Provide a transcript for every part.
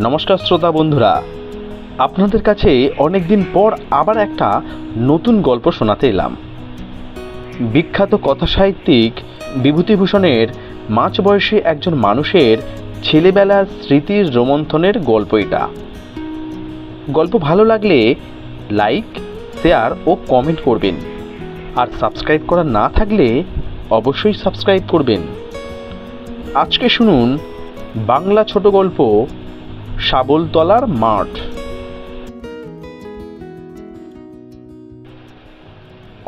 নমস্কার শ্রোতা বন্ধুরা। আপনাদের কাছে অনেক দিন পর আবার একটা নতুন গল্প শোনাতে এলাম। বিখ্যাত কথাসাহিত্যিক বিভূতিভূষণের মাঝ বয়সী একজন মানুষের ছেলেবেলার স্মৃতির রোমন্থনের গল্প এটা। গল্প ভালো লাগলে লাইক, শেয়ার ও কমেন্ট করবেন। আর সাবস্ক্রাইব করা না থাকলে অবশ্যই সাবস্ক্রাইব করবেন। আজকে শুনুন বাংলা ছোট গল্প শাবলতলার মাঠ।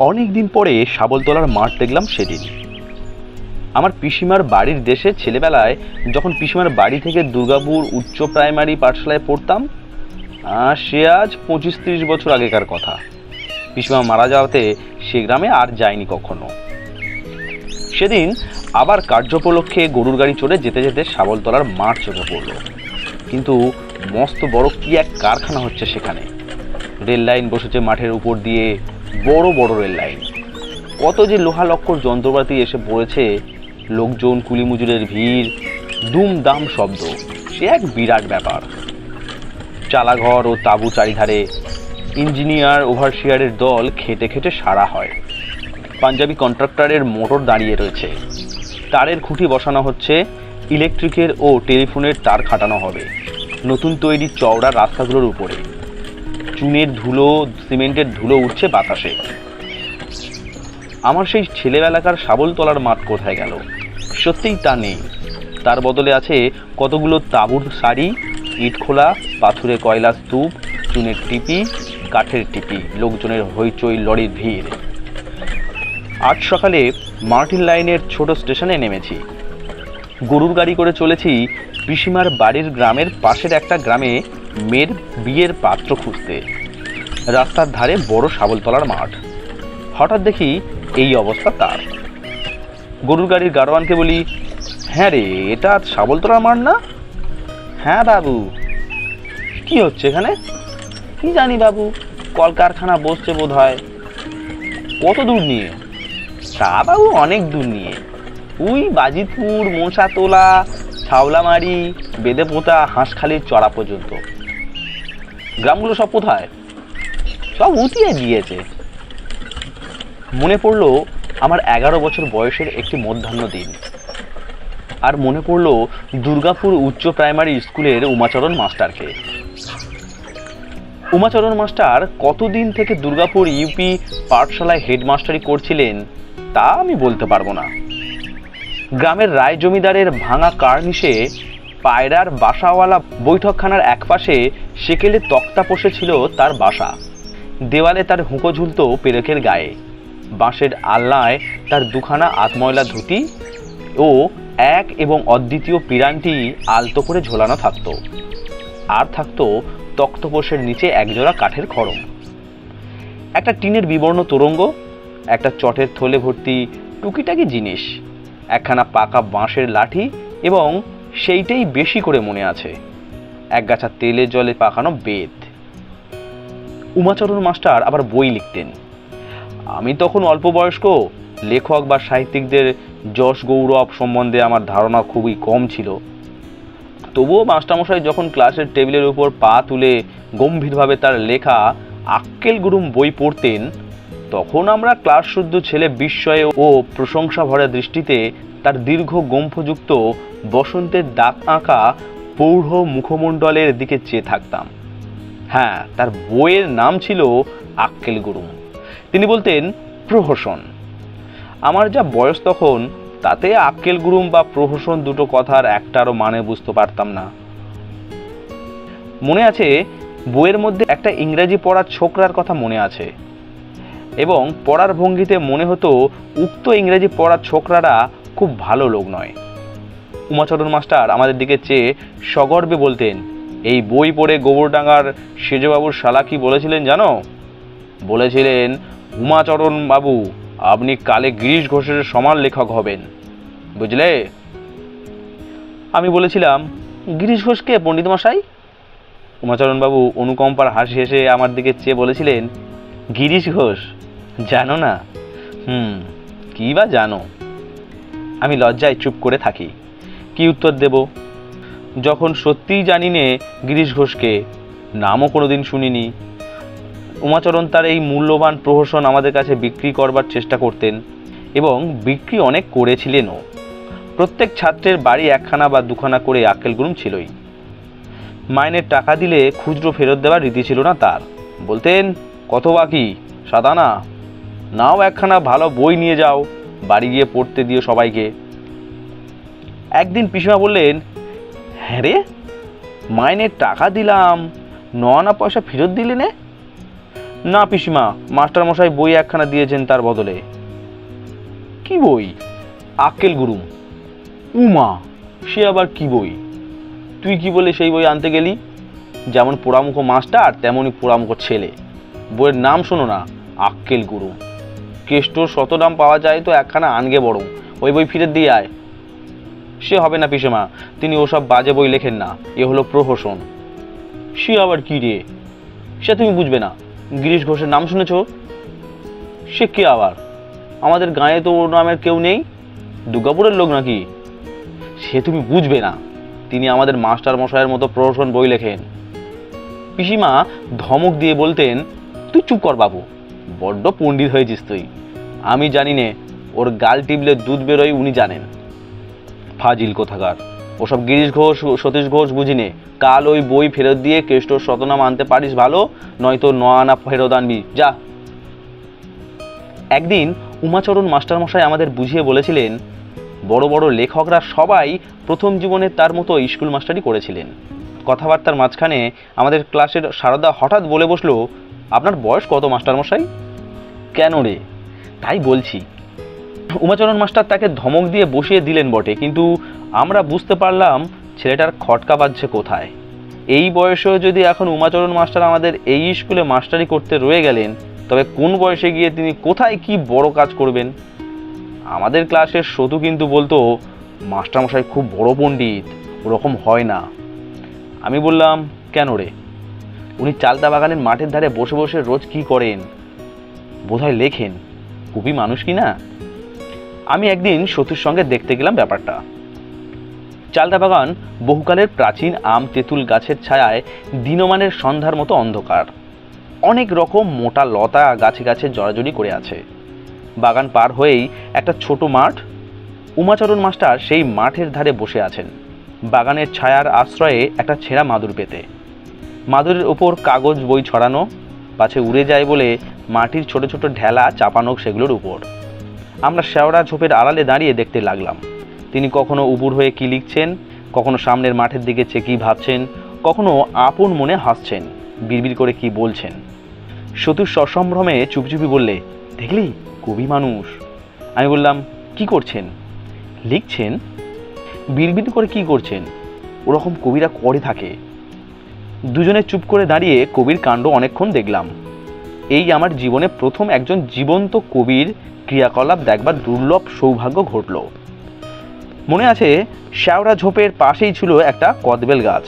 অনেক দিন পরে শাবলতলার মাঠ দেখলাম সেদিন। আমার পিসিমার বাড়ির দেশে ছেলেবেলায় যখন পিসিমার বাড়ি থেকে দুর্গাপুর উচ্চ প্রাইমারি পাঠশালায় পড়তাম সে আজ পঁচিশ তিরিশ বছর আগেকার কথা। পিসিমা মারা যাওয়াতে সে গ্রামে আর যায়নি কখনো। সেদিন আবার কার্যোপলক্ষে গরুর গাড়ি চড়ে যেতে যেতে শাবলতলার মাঠ চোখে পড়ল। কিন্তু মস্ত বড় কি এক কারখানা হচ্ছে সেখানে? রেল লাইন বসেছে মাঠের উপর দিয়ে, বড় বড় রেল লাইন। কত যে লোহা লক্কর যন্ত্রপাতি এসে পড়েছে, লোকজন কুলিমুজুরের ভিড় দুম দাম শব্দ, সে এক বিরাট ব্যাপার। চালাঘর ও তাঁবু চারিধারে ইঞ্জিনিয়ার ওভারসিয়ারের দল খেটে খেটে সারা হয়। পাঞ্জাবি কন্ট্রাক্টরের মোটর দাঁড়িয়ে রয়েছে। তারের খুঁটি বসানো হচ্ছে, ইলেকট্রিকের ও টেলিফোনের তার খাটানো হবে। নতুন তৈরি চওড়া রাস্তাগুলোর উপরে। চুনের ধুলো, সিমেন্টের ধুলো উঠছে বাতাসে। আমার সেই ছেলেবেলাকার শাবলতলার মাঠ কোথায় গেল? সত্যিই তা নেই। তার বদলে আছে কতগুলো তাঁবুর শাড়ি, ইট খোলা, পাথুরে কয়লা স্তূপ, চুনের টিপি, কাঠের টিপি, লোকজনের হইচই, লরির ভিড়। আজ সকালে মার্টিন লাইনের ছোট স্টেশনে নেমেছি। গরুর গাড়ি করে চলেছি পিসিমার বাড়ির গ্রামের পাশের একটা গ্রামে মেয়ের বিয়ের পাত্র খুঁজতে। রাস্তার ধারে বড় শাবলতলার মাঠ। হঠাৎ দেখি এই অবস্থা তার। গরুর গাড়ির গাড়োয়ানকে বলি হ্যাঁ রে, এটা শাবলতলার মাঠ না? হ্যাঁ বাবু। কি হচ্ছে এখানে? কি জানি বাবু, কলকারখানা বসছে বোধ হয় কত দূর নিয়ে? তা বাবু অনেক দূর নিয়ে। উই, বাজিতপুর মশাতোলা ছাওলামারি, বেদেপোতা হাঁসখালির চড়া পর্যন্ত। গ্রামগুলো সব কোথায়? সব উঠিয়ে দিয়েছে। মনে পড়ল আমার এগারো বছর বয়সের একটি মধ্যাহ্ন দিন। আর মনে পড়ল দুর্গাপুর উচ্চ প্রাইমারি স্কুলের উমাচরণ মাস্টারকে। উমাচরণ মাস্টার কতদিন থেকে দুর্গাপুর ইউপি পাঠশালায় হেডমাস্টারি করছিলেন, তা আমি বলতে পারব না। গ্রামের রায় জমিদারের ভাঙা কার্নিশে পায়রার বাসাওয়ালা বৈঠকখানার একপাশে সেকেলে তক্তা বসেছিল তার বাসা। দেওয়ালে তার হুঁকো ঝুলত পেরেকের গায়ে। বাঁশের আলনায় তার দুখানা আতময়লা ধুতি ও এক এবং অদ্বিতীয় পিরানটি আলতো করে ঝোলানো থাকতো। আর থাকতো তক্তপোষের নিচে একজোড়া কাঠের খড়ম। একটা টিনের বিবর্ণ তোরঙ্গ, একটা চটের থলে ভর্তি টুকিটাকি জিনিস। একখানা পাকা বাঁশের লাঠি এবং সেইটাই বেশি করে মনে আছে। এক গাছা তেলে জলে পাকানো বেদ উমাচরণ মাস্টার আবার বই লিখতেন। আমি তখন অল্প বয়স্ক, লেখক বা সাহিত্যিকদের যশ গৌরব সম্বন্ধে আমার ধারণা খুবই কম ছিল। তবুও মাস্টারমশাই যখন ক্লাসের টেবিলের উপর পা তুলে গম্ভীরভাবে তার লেখা আক্কেল গুরুম বই পড়তেন তখন আমরা ক্লাস শুদ্ধ ছেলে বিস্ময়ে ও প্রশংসা ভরা দৃষ্টিতে তার দীর্ঘ গম্ফযুক্ত বসন্তের দাগ আঁকা পৌঢ় মুখমণ্ডলের দিকে চেয়ে থাকতাম। হ্যাঁ তার বইয়ের নাম ছিল আক্কেল গুরুম। তিনি বলতেন, প্রহসন। আমার যা বয়স তখন, তাতে আক্কেল গুরুম বা প্রহসন দুটো কথার একটারও মানে বুঝতে পারতাম না। মনে আছে, বইয়ের মধ্যে একটা ইংরেজি পড়ার ছোকরার কথা মনে আছে। এবং পড়ার ভঙ্গিতে মনে হতো উক্ত ইংরেজি পড়ার ছোকরারা খুব ভালো লোক নয়। উমাচরণ মাস্টার আমাদের দিকে চেয়ে সগর্বে বলতেন, এই বই পড়ে গোবরডাঙ্গার সেজবাবুর শালা কি বলেছিলেন জানো? বলেছিলেন, উমাচরণ বাবু, আপনি কালে গিরিশ ঘোষের সমান লেখক হবেন। বুঝলে? আমি বলেছিলাম, গিরিশ ঘোষকে পণ্ডিত মশাই? উমাচরণবাবু অনুকম্পার হাসি হেসে আমার দিকে চেয়ে বলেছিলেন, গিরিশ ঘোষ। জানো না? হুম, কী বা জানো? আমি লজ্জায় চুপ করে থাকি। কি উত্তর দেব? যখন সত্যিই জানি নে গিরিশ ঘোষকে, নামও কোনো দিন শুনিনি। উমাচরণ তার এই মূল্যবান প্রহসন আমাদের কাছে বিক্রি করবার চেষ্টা করতেন এবং বিক্রি অনেক করেছিলেনও। প্রত্যেক ছাত্রের বাড়ি একখানা বা দুখানা করে আক্কেল গুরুম ছিলই। মাইনের টাকা দিলে খুচরো ফেরত দেওয়ার রীতি ছিল না তার। বলতেন কত বাকি সাদা না নাও একখানা ভালো বই নিয়ে যাও, বাড়ি গিয়ে পড়তে দিও সবাইকে। একদিন পিসিমা বললেন হ্যাঁ রে, মাইনের টাকা দিলাম ন আনা পয়সা ফেরত দিলে নে? না পিসিমা মাস্টার মশাই বই একখানা দিয়েছেন তার বদলে। কি বই? আক্কেল গুরুম উমা, সে আবার কি বই? তুই কি বলে সেই বই আনতে গেলি? যেমন পোড়ামুখ মাস্টার তেমনই পোড়ামুখ ছেলে। বইয়ের নাম শোনো না, আক্কেল গুরু। কেষ্টর শত নাম পাওয়া যায় তো একখানা আনগে বড় ওই বই ফিরে দিয়ে আয়। সে হবে না পিসেমা, তিনি ওসব বাজে বই লেখেন না, এ হলো প্রহসন। সে আবার কি রে? সে তুমি বুঝবে না। গিরিশ ঘোষের নাম শুনেছ? সে কে আবার? আমাদের গাঁয়ে তো ওর নামের কেউ নেই? দুর্গাপুরের লোক নাকি? সে তুমি বুঝবে না। তিনি আমাদের মাস্টার মশাইয়ের মতো প্রহসন বই লেখেন। পিসিমা ধমক দিয়ে বলতেন, তুই চুপ কর বাবু। বড্ড পণ্ডিত হয়েছিস তুই। আমি জানি নে, ওর গাল টিপলে দুধ বেরোয় উনি জানেন। ফাজিল কোথাকার। ওসব গিরিশ ঘোষ, সতীশ ঘোষ বুঝিনে কাল ওই বই ফেরত দিয়ে কেষ্টর শতনাম আনতে পারিস ভালো, নয়তো ন আনা ফেরত আনবি। যা। একদিন উমাচরণ মাস্টারমশাই আমাদের বুঝিয়ে বলেছিলেন, বড় বড় লেখকরা সবাই প্রথম জীবনে তার মতো স্কুল মাস্টারই করেছিলেন। কথাবার্তার মাঝখানে আমাদের ক্লাসের সারদা হঠাৎ বলে বসল, আপনার বয়স কত, মাস্টারমশাই? কেন রে? তাই বলছি। উমাচরণ মাস্টার তাকে ধমক দিয়ে বসিয়ে দিলেন বটে, কিন্তু আমরা বুঝতে পারলাম ছেলেটার খটকা বাজছে কোথায়। এই বয়সেও যদি এখন উমাচরণ মাস্টার আমাদের এই স্কুলে মাস্টারি করতে রয়ে গেলেন, তবে কোন বয়সে গিয়ে তিনি কোথায় কি বড় কাজ করবেন? আমাদের ক্লাসের সতু কিন্তু বলতো, মাস্টারমশাই খুব বড় পণ্ডিত, ওরকম হয় না। আমি বললাম, কেন রে? উনি চালতা বাগানের মাঠের ধারে বসে বসে রোজ কি করেন? বোধহয় লেখেন খুবই মানুষ কি না? আমি একদিন সতুর সঙ্গে দেখতে গেলাম ব্যাপারটা। চালতা বাগান বহুকালের প্রাচীন আম তেঁতুল গাছের ছায়ায় দিনমানের সন্ধ্যার মতো অন্ধকার। অনেক রকম মোটা লতা গাছে গাছে জড়াজড়ি করে আছে। বাগান পার হয়েই একটা ছোট মাঠ, উমাচরণ মাস্টার সেই মাঠের ধারে বসে আছেন। বাগানের ছায়ার আশ্রয়ে একটা ছেঁড়া মাদুর পেতে। মাদুরের ওপর কাগজ বই ছড়ানো, পাছে উড়ে যায় বলে মাটির ছোট ছোট ঢেলা চাপানো সেগুলোর উপর। আমরা শেওড়া ঝোপের আড়ালে দাঁড়িয়ে দেখতে লাগলাম। তিনি কখনো উবুর হয়ে কি লিখছেন, কখনো সামনের মাঠের দিকে চেকি ভাবছেন, কখনো আপন মনে হাসছেন, বিড়বিড় করে কি বলছেন। সতু সসম্ভ্রমে চুপচুপি বললে, দেখলি, কবি মানুষ। আমি বললাম, কি করছেন? লিখছেন? বিড়বিড় করে কি করছেন? ওরকম কবিরা করে থাকে। দুজনে চুপ করে দাঁড়িয়ে কবির কাণ্ড অনেকক্ষণ দেখলাম। এই আমার জীবনে প্রথম একজন জীবন্ত কবির ক্রিয়াকলাপ দেখবার দুর্লভ সৌভাগ্য ঘটল। মনে আছে, শ্যাওড়া ঝোপের পাশেই ছিল একটা কদবেল গাছ।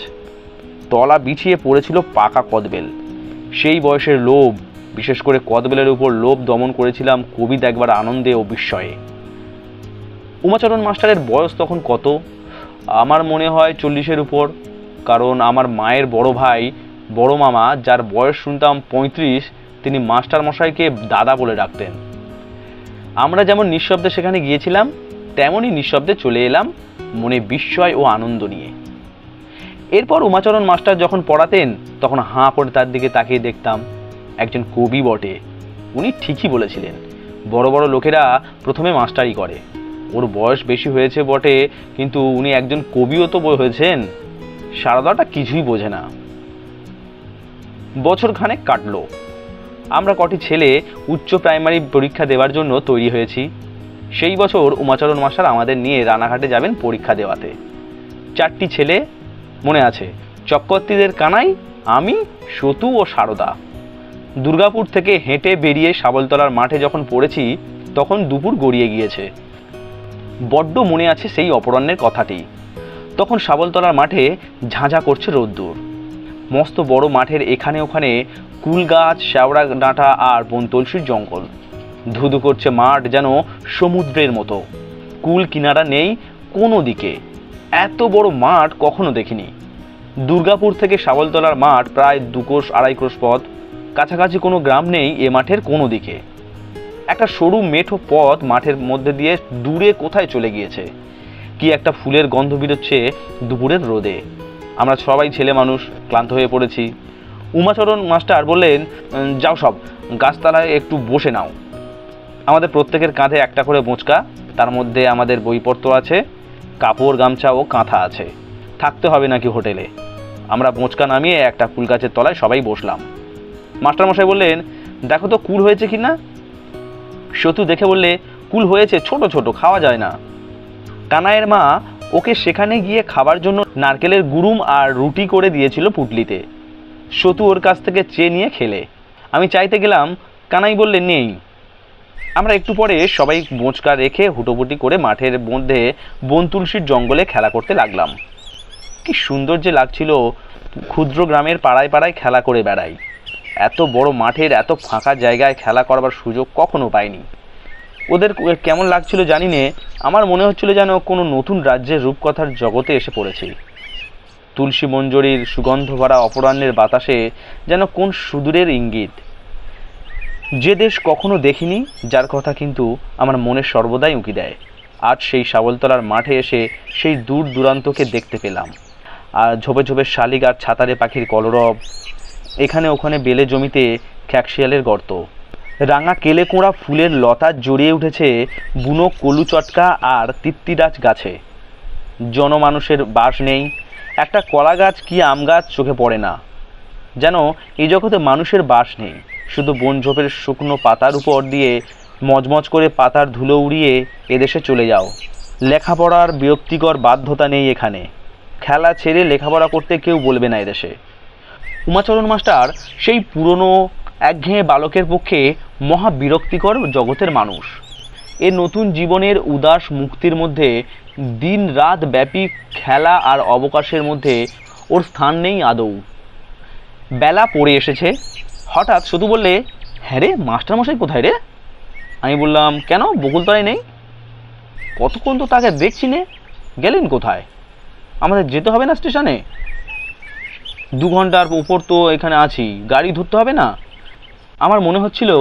তলা বিছিয়ে পড়েছিল পাকা কদবেল। সেই বয়সের লোভ, বিশেষ করে কদবেলের উপর লোভ দমন করেছিলাম কবি দেখবার আনন্দে ও বিস্ময়ে। উমাচরণ মাস্টারের বয়স তখন কত? আমার মনে হয় চল্লিশের উপর, কারণ আমার মায়ের বড় ভাই, বড় মামা, যার বয়স শুনতাম পঁয়ত্রিশ তিনি মাস্টার মশাইকে দাদা বলে ডাকতেন। আমরা যেমন নিঃশব্দে সেখানে গিয়েছিলাম, তেমনই নিঃশব্দে চলে এলাম মনে বিস্ময় ও আনন্দ নিয়ে। এরপর উমাচরণ মাস্টার যখন পড়াতেন, তখন হাঁ করে তার দিকে তাকিয়ে দেখতাম, একজন কবি বটে। উনি ঠিকই বলেছিলেন, বড় বড় লোকেরা প্রথমে মাস্টারি করে। ওর বয়স বেশি হয়েছে বটে, কিন্তু উনি একজন কবিও তো হয়েছেন। সারদাটা কিছুই বোঝে না। বছর খানেক কাটলো। আমরা কটি ছেলে উচ্চ প্রাইমারি পরীক্ষা দেওয়ার জন্য তৈরি হয়েছি। সেই বছর উমাচরণ মাস্টার আমাদের নিয়ে রানাঘাটে যাবেন পরীক্ষা দেওয়াতে। চারটি ছেলে, মনে আছে, চক্রবর্তীদের কানাই, আমি, সতু ও সারদা। দুর্গাপুর থেকে হেঁটে বেরিয়ে সাবলতলার মাঠে যখন পড়েছি, তখন দুপুর গড়িয়ে গিয়েছে। বড্ড মনে আছে সেই অপরাহ্নের কথাটি। তখন সাবলতলার মাঠে ঝাঁঝা করছে রোদ্দুর। মস্ত বড় মাঠের এখানে ওখানে কুল গাছ, শ্যাওড়া ডাঁটা আর বনতলসির জঙ্গল। ধুধু করছে মাঠ যেন সমুদ্রের মতো। কুল কিনারা নেই কোনো দিকে। এত বড় মাঠ কখনো দেখিনি। দুর্গাপুর থেকে সাবলতলার মাঠ প্রায় দু কোষ, আড়াই কোষ পথ। কাছাকাছি কোনো গ্রাম নেই এ মাঠের কোনো দিকে। একটা সরু মেঠো পথ মাঠের মধ্যে দিয়ে দূরে কোথায় চলে গিয়েছে? কি একটা ফুলের গন্ধ বেরোচ্ছে দুপুরের রোদে। আমরা সবাই ছেলে মানুষ, ক্লান্ত হয়ে পড়েছি। উমাচরণ মাস্টার বললেন যাও সব, গাছতলায় একটু বসে নাও। আমাদের প্রত্যেকের কাঁধে একটা করে বোঁচকা, তার মধ্যে আমাদের বইপত্র আছে, কাপড়, গামছা ও কাঁথা আছে। থাকতে হবে নাকি হোটেলে? আমরা বোঁচকা নামিয়ে একটা কুল গাছের তলায় সবাই বসলাম। মাস্টারমশাই বললেন, দেখো তো কুল হয়েছে কি না? সতু দেখে বললে, কুল হয়েছে ছোট ছোট, খাওয়া যায় না। কানাইয়ের মা ওকে সেখানে গিয়ে খাবার জন্য নারকেলের গুরুম আর রুটি করে দিয়েছিল পুটলিতে। সতু ওর কাছ থেকে চেয়ে নিয়ে খেলে। আমি চাইতে গেলাম, কানাই বললে, নেই। আমরা একটু পরে সবাই বোঁচকা রেখে হুটোপুটি করে মাঠের মধ্যে বন তুলসীর জঙ্গলে খেলা করতে লাগলাম। কি সুন্দর যে লাগছিল ক্ষুদ্র গ্রামের পাড়ায় পাড়ায় খেলা করে বেড়াই। এত বড় মাঠের, এত ফাঁকা জায়গায় খেলা করবার সুযোগ কখনো পাইনি। ওদের কেমন লাগছিল জানি নে, আমার মনে হচ্ছিল যেন কোনো নতুন রাজ্যের রূপকথার জগতে এসে পড়েছি। তুলসী মঞ্জরির সুগন্ধ ভরা অপরাহ্নের বাতাসে যেন কোন সুদূরের ইঙ্গিত। যে দেশ কখনো দেখিনি, যার কথা কিন্তু আমার মনে সর্বদাই উঁকি দেয়। আজ সেই সাবলতলার মাঠে এসে সেই দূর দূরান্তকে দেখতে পেলাম। আর ঝোপে ঝোপে শালিক আর ছাতারে পাখির কলরব। এখানে ওখানে বেলে জমিতে খ্যাকশিয়ালের গর্ত। রাঙা কেলে কোঁড়া ফুলের লতা জড়িয়ে উঠেছে বুনো কলু চটকা আর তিত্তিরাজ গাছে। জনমানুষের বাস নেই একটা কলা গাছ কি আম গাছ চোখে পড়ে না? যেন এই জগতে মানুষের বাস নেই। শুধু বন ঝোপের শুকনো পাতার উপর দিয়ে মজমজ করে পাতার ধুলো উড়িয়ে এদেশে চলে যাও। লেখাপড়ার বিরক্তিকর বাধ্যতা নেই এখানে। খেলা ছেড়ে লেখাপড়া করতে কেউ বলবে না এদেশে। উমাচরণ মাস্টার সেই পুরনো একঘেয়ে বালকের পক্ষে মহা বিরক্তিকর জগতের মানুষ। এ নতুন জীবনের উদাস মুক্তির মধ্যে দিন রাত ব্যাপী খেলা আর অবকাশের মধ্যে ওর স্থান নেই আদৌ। বেলা পড়ে এসেছে। হঠাৎ শুধু বললে হ্যাঁ রে, মাস্টারমশাই কোথায় রে? আমি বললাম, কেন? বকুলতলায় নেই? কতক্ষণ তো তাকে দেখছি নে। গেলেন কোথায়? আমাদের যেতে হবে না স্টেশনে? দু ঘণ্টার উপর তো এখানে আছি। গাড়ি ধরতে হবে না? আমার মনে হচ্ছিল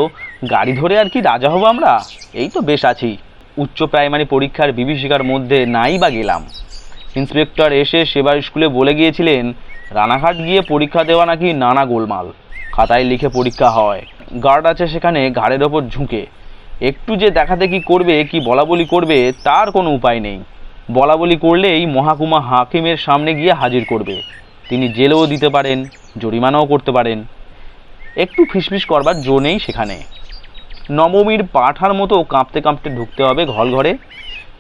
গাড়ি ধরে আর কি রাজা হব আমরা? এই তো বেশ আছি। উচ্চ প্রাইমারি পরীক্ষার বিভীষিকার মধ্যে নাই বা গেলাম। ইন্সপেক্টর এসে সেবার স্কুলে বলে গিয়েছিলেন, রানাঘাট গিয়ে পরীক্ষা দেওয়া নাকি নানা গোলমাল। খাতায় লিখে পরীক্ষা হয়। গার্ড আছে সেখানে ঘাড়ের ওপর ঝুঁকে। একটু যে দেখাদেখি করবে, কি বলা বলি করবে, তার কোনো উপায় নেই। বলা বলি করলেই মহাকুমা হাকিমের সামনে গিয়ে হাজির করবে। তিনি জেলেও দিতে পারেন, জরিমানাও করতে পারেন। একটু ফিসফিস করবার জো নেই সেখানে। নবমীর পাঠার মতো কাঁপতে কাঁপতে ঢুকতে হবে ঘর ঘরে।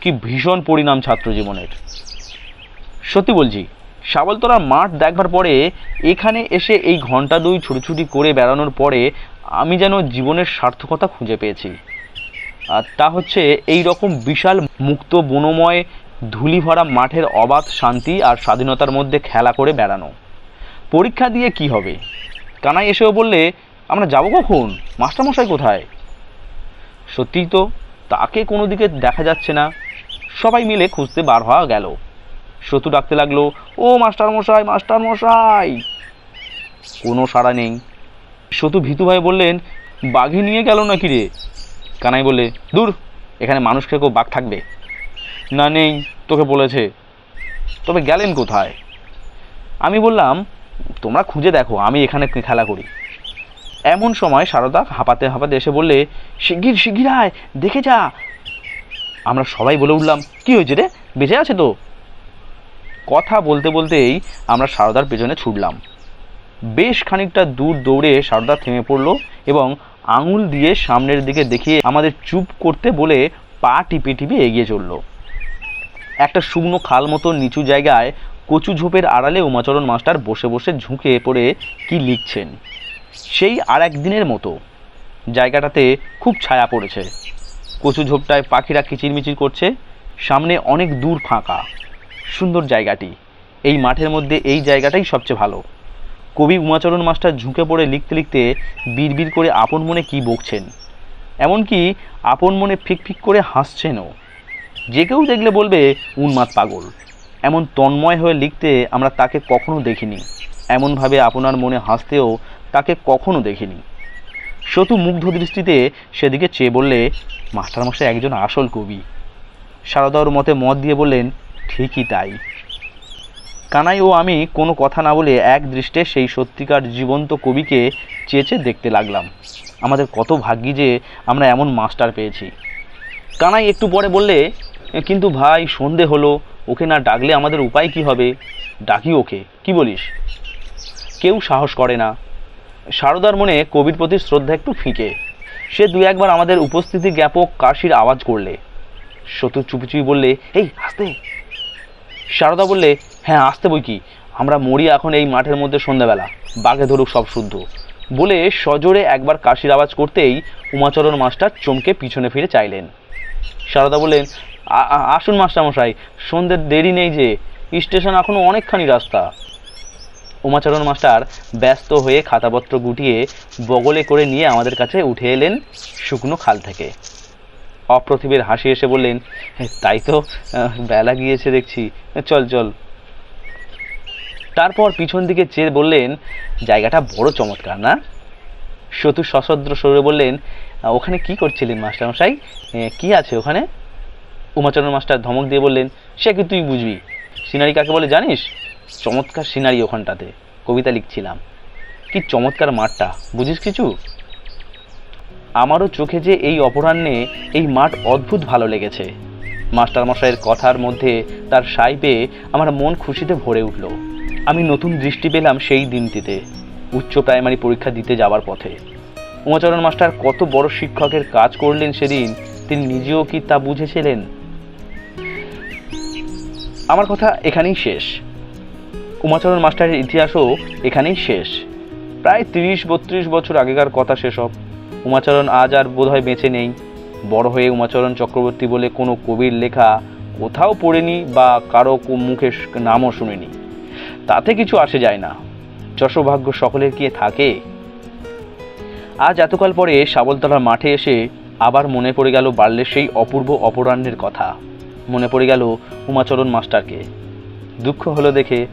কি ভীষণ পরিণাম ছাত্র জীবনের। সত্যি বলছি সাবলতলার মাঠ দেখবার পরে এখানে এসে এই ঘণ্টা দুই ছুটোছুটি করে বেড়ানোর পরে আমি যেন জীবনের সার্থকতা খুঁজে পেয়েছি। আর তা হচ্ছে এই রকম বিশাল মুক্ত বনময় ধুলি ভরা মাঠের অবাধ শান্তি আর স্বাধীনতার মধ্যে খেলা করে বেড়ানো। পরীক্ষা দিয়ে কি হবে? কানাই এসেও বললে, আমরা যাব কখন? মাস্টারমশাই কোথায়? সত্যিই তো তাকে কোনো দিকে দেখা যাচ্ছে না। সবাই মিলে খুঁজতে বার হওয়া গেল। সতু ডাকতে লাগল, ও মাস্টারমশাই মাস্টারমশাই! কোনো সাড়া নেই। সতু ভীতু ভাই বললেন, বাঘে নিয়ে গেল নাকি রে? কানাই বললে, দূর, এখানে মানুষ খেয়েও বাঘ থাকবে। না, নেই, তোকে বলেছে। তবে গেলেন কোথায়? আমি বললাম, তোমরা খুঁজে দেখো, আমি এখানে খেলা করি। এমন সময় সারদা হাঁপাতে হাঁপাতে এসে বললে, শিগগির শিগগির আয়, দেখে যা। আমরা সবাই বলে উঠলাম, কি হয়েছে রে? বেঁচে আছে তো? কথা বলতে বলতেই আমরা সারদার পেছনে ছুটলাম। বেশ খানিকটা দূর দৌড়ে সারদা থেমে পড়ল এবং আঙুল দিয়ে সামনের দিকে দেখিয়ে আমাদের চুপ করতে বলে পা টিপে টিপে এগিয়ে চলল। একটা শুকনো খাল মতো নিচু জায়গায় কচু ঝোপের আড়ালে উমাচরণ মাস্টার বসে বসে ঝুঁকে পড়ে কি লিখছেন। সেই আর একদিনের মতো। জায়গাটাতে খুব ছায়া পড়েছে। কচু ঝোপটায় পাখিরা কিচিরমিচির করছে। সামনে অনেক দূর ফাঁকা। সুন্দর জায়গাটি। এই মাঠের মধ্যে এই জায়গাটাই সবচেয়ে ভালো। কবি উমাচরণ মাস্টার ঝুঁকে পড়ে লিখতে লিখতে বিড়বিড় করে আপন মনে কি বকছেন। এমনকি আপন মনে ফিক ফিক করে হাসছেনও। যে কেউ দেখলে বলবে, উন্মাদ পাগল। এমন তন্ময় হয়ে লিখতে আমরা তাকে কখনো দেখিনি। এমনভাবে আপনার মনে হাসতেও তাকে কখনো দেখিনি। শতু মুগ্ধ দৃষ্টিতে সেদিকে চেয়ে বললে, মাস্টারমশাই একজন আসল কবি। সারদার মতে মত দিয়ে বললেন, ঠিকই তাই। কানাই ও আমি কোনো কথা না বলে এক দৃষ্টে সেই সত্যিকার জীবন্ত কবিকে চেয়েছে দেখতে লাগলাম। আমাদের কত ভাগ্যি যে আমরা এমন মাস্টার পেয়েছি। কানাই একটু পরে বললে, কিন্তু ভাই, সন্ধে হলো, ওকে না ডাকলে আমাদের উপায় কি হবে? ডাকি ওকে, কি বলিস? কেউ সাহস করে না। সারদার মনে কবির প্রতি শ্রদ্ধা একটু ফিকে। সে দু একবার আমাদের উপস্থিতি জ্ঞাপক কাশির আওয়াজ করলে। শতু চুপি চুপি বললে, এই, আসতে। সারদা বললে হ্যাঁ আসতে বই কি? আমরা মরি এখন এই মাঠের মধ্যে সন্ধ্যাবেলা। বাঘে ধরুক সব শুদ্ধ। বলে সজোরে একবার কাশির আওয়াজ করতেই উমাচরণ মাস্টার চমকে পিছনে ফিরে চাইলেন। সারদা বললেন, "আ- আ- আসুন মাস্টারমশাই, সন্ধ্যের দেরি নেই যে, স্টেশন এখনও অনেকখানি রাস্তা। উমাচরণ মাস্টার ব্যস্ত হয়ে খাতাপত্র গুটিয়ে বগলে করে নিয়ে আমাদের কাছে উঠে এলেন শুকনো খাল থেকে। অপ্রতিভের হাসি এসে বললেন, তাই তো বেলা গিয়েছে দেখছি। চল চল। তারপর পিছন দিকে চেয়ে বললেন, জায়গাটা বড় চমৎকার না? সতু সশদ্র স্বরে বললেন, ওখানে কি করছিলেন মাস্টারমশাই কি আছে ওখানে? উমাচরণ মাস্টার ধমক দিয়ে বললেন, সে কি তুই বুঝবি? সিনারি কাকে বলে জানিস? চমৎকার সিনারি ওখানটাতে, কবিতা লিখছিলাম। কি চমৎকার মাঠটা, বুঝিস কিছু? আমারও চোখে যে এই অপরাহ্নে এই মাঠ অদ্ভুত ভালো লেগেছে। মাস্টারমশাইয়ের কথার মধ্যে তার সাই পেয়ে আমার মন খুশিতে ভরে উঠল। আমি নতুন দৃষ্টি পেলাম সেই দিনটিতে, উচ্চ প্রাইমারি পরীক্ষা দিতে যাওয়ার পথে। উমাচরণ মাস্টার কত বড় শিক্ষকের কাজ করলেন সেদিন, তিনি নিজেও কি তা বুঝেছিলেন? আমার কথা এখানেই শেষ। উমাচরণ মাস্টারের ইতিহাসও এখানেই শেষ। প্রায় তিরিশ, বত্রিশ বছর আগেকার কথা সেসব। উমাচরণ আজ আর বোধহয় বেঁচে নেই। বড় হয়ে উমাচরণ চক্রবর্তী বলে কোনো কবির লেখা কোথাও পড়েনি বা কারও মুখে নামও শুনিনি। তাতে কিছু আসে যায় না। যশোভাগ্য সকলের কি থাকে? আজ এতকাল পরে শাবলতলার মাঠে এসে আবার মনে পড়ে গেল বাল্যের সেই অপূর্ব অপরাহ্নের কথা। মনে পড়ে গেল উমাচরণ মাস্টারকে। দুঃখ হলো দেখে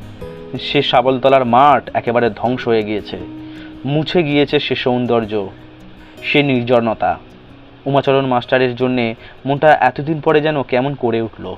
সে শাবলতলার মাঠ একেবারে ধ্বংস হয়ে গিয়েছে। মুছে গিয়েছে সে সৌন্দর্য, সে নির্জনতা। উমাচরণ মাস্টারের জন্যে মনটা এতদিন পরে যেন কেমন করে উঠল।